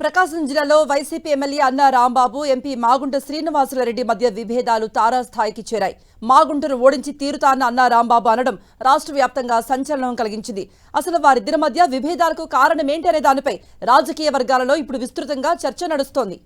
ప్రకాశం జిల్లాలో YCP MLA అన్న Rambabu MP Magunta Srinivasulu Reddy మధ్య విభేదాలు తారాస్థాయికి చేరాయి. మాగుంటను ఓడించి తీరుతాన్న అన్న రాంబాబు అనడం రాష్ట్ర వ్యాప్తంగా సంచలనం కలిగించింది. అసలు వారిద్దరి మధ్య విభేదాలకు కారణమేంటి అనే దానిపై రాజకీయ వర్గాలలో ఇప్పుడు విస్తృతంగా చర్చ నడుస్తోంది.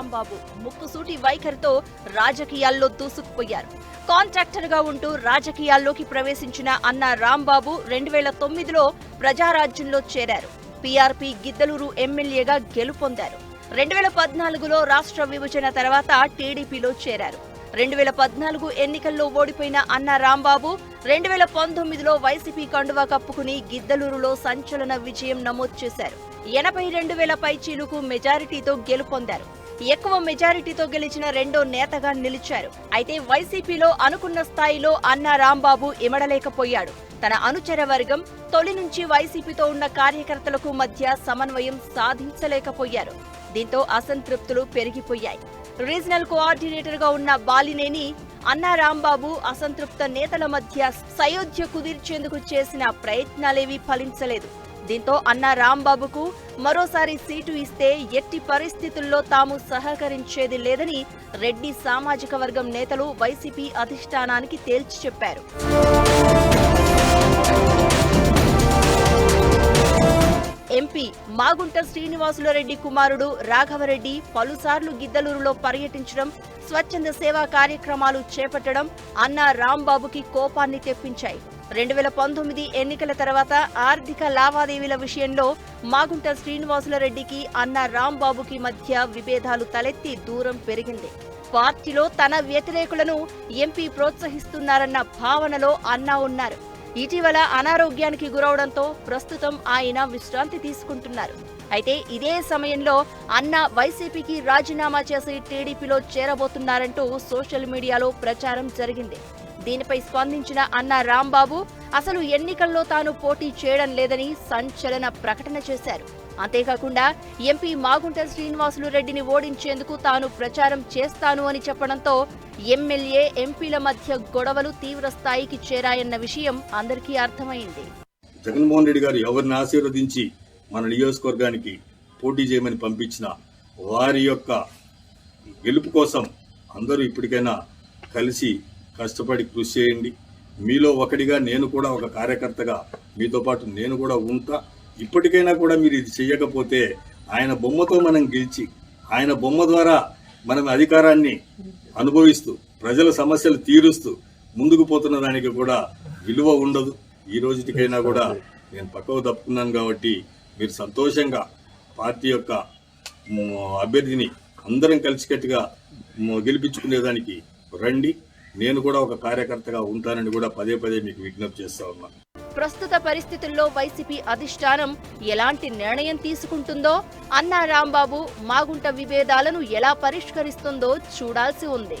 రాంబాబు ముక్కుసూటి వైఖరితో రాజకీయాల్లో దూసుకుపోయారు. కాంట్రాక్టర్గా ఉంటూ రాజకీయాల్లోకి ప్రవేశించిన అన్న రాంబాబు రెండు వేల తొమ్మిదిలో ప్రజారాజ్యంలో చేరారు. పీఆర్పీ గిద్దలూరు ఎమ్మెల్యేగా గెలుపొందారు. రెండు వేల పద్నాలుగులో రాష్ట్ర విభజన తర్వాత టీడీపీలో చేరారు. రెండు వేల పద్నాలుగు ఎన్నికల్లో ఓడిపోయిన అన్న రాంబాబు రెండు వేల పంతొమ్మిదిలో వైసీపీ కండువా కప్పుకుని గిద్దలూరులో సంచలన విజయం నమోదు చేశారు. ఎనభై రెండు వేల పైచీలకు మెజారిటీతో గెలుపొందారు. ఎక్కువ మెజారిటీతో గెలిచిన రెండో నేతగా నిలిచారు. అయితే వైసీపీలో అనుకున్న స్థాయిలో అన్న రాంబాబు ఇమడలేకపోయాడు. తన అనుచర వర్గం తొలి నుంచి వైసీపీతో ఉన్న కార్యకర్తలకు మధ్య సమన్వయం సాధించలేకపోయారు. దీంతో అసంతృప్తులు పెరిగిపోయాయి. రీజనల్ కోఆర్డినేటర్గా ఉన్న బాలినేని అన్న రాంబాబు అసంతృప్త నేతల మధ్య సయోధ్య కుదిర్చేందుకు చేసిన ప్రయత్నాలేవీ ఫలించలేదు. దీంతో అన్న రాంబాబుకు మరోసారి సీటు ఇస్తే ఎట్టి పరిస్థితుల్లో తాము సహకరించేది లేదని రెడ్డి సామాజిక వర్గం నేతలు వైసీపీ అధిష్టానానికి తేల్చి చెప్పారు. మాగుంట శ్రీనివాసులరెడ్డి కుమారుడు రాఘవరెడ్డి పలుసార్లు గిద్దలూరులో పర్యటించడం స్వచ్ఛంద సేవా కార్యక్రమాలు చేపట్టడం అన్న రాంబాబుకి కోపాన్ని తెప్పించాయి. రెండు వేల పంతొమ్మిది ఎన్నికల తర్వాత ఆర్థిక లావాదేవీల విషయంలో మాగుంట శ్రీనివాసులరెడ్డికి అన్న రాంబాబుకి మధ్య విభేదాలు తలెత్తి దూరం పెరిగింది. పార్టీలో తన వ్యతిరేకులను ఎంపీ ప్రోత్సహిస్తున్నారన్న భావనలో అన్నా ఉన్నారు. ఇటీవల అనారోగ్యానికి గురవడంతో ప్రస్తుతం ఆయన విశ్రాంతి తీసుకుంటున్నారు. అయితే ఇదే సమయంలో అన్న వైసీపీకి రాజీనామా చేసి టీడీపీలో చేరబోతున్నారంటూ సోషల్ మీడియాలో ప్రచారం జరిగింది. దీనిపై స్పందించిన అన్న రాంబాబు అసలు ఎన్నికల్లో తాను పోటీ చేయడం లేదని సంచలన ప్రకటన చేశారు. అంతేకాకుండా ఎంపీ మాగుంట శ్రీనివాసులు రెడ్డిని ఓడించేందుకు తాను ప్రచారం చేస్తాను అని చెప్పడంతో ఎమ్మెల్యే ఎంపీల మధ్య గొడవలు తీవ్ర స్థాయికి చేరాయన్న విషయం అందరికీ అర్థమైంది. జగన్మోహన్ రెడ్డి గారు ఎవరిని ఆశీర్వదించి మన నియోజకవర్గానికి పోటీ చేయమని పంపించిన వారి యొక్క గెలుపు కోసం అందరూ ఇప్పటికైనా కలిసి కష్టపడి కృషి చేయండి. మీలో ఒకటిగా నేను కూడా ఒక కార్యకర్తగా మీతో పాటు నేను కూడా ఉంటా. ఇప్పటికైనా కూడా మీరు ఇది చేయకపోతే ఆయన బొమ్మతో మనం గెలిచి ఆయన బొమ్మ ద్వారా మనం అధికారాన్ని అనుభవిస్తూ ప్రజల సమస్యలు తీరుస్తూ ముందుకు పోతున్న దానికి కూడా విలువ ఉండదు. ఈ రోజుటికైనా కూడా నేను పక్కకు తప్పుకున్నాను కాబట్టి మీరు సంతోషంగా పార్టీ యొక్క అభ్యర్థిని అందరం కలిసికట్టుగా గెలిపించుకునేదానికి రండి. నేను కూడా ఒక కార్యకర్తగా ఉంటానని కూడా పదే పదే మీకు విజ్ఞప్తి చేస్తా ఉన్నా. ప్రస్తుత పరిస్థితుల్లో వైసీపీ అధిష్టానం ఎలాంటి నిర్ణయం తీసుకుంటుందో అన్నా రాంబాబు మాగుంట విభేదాలను ఎలా పరిష్కరిస్తుందో చూడాల్సి ఉంది.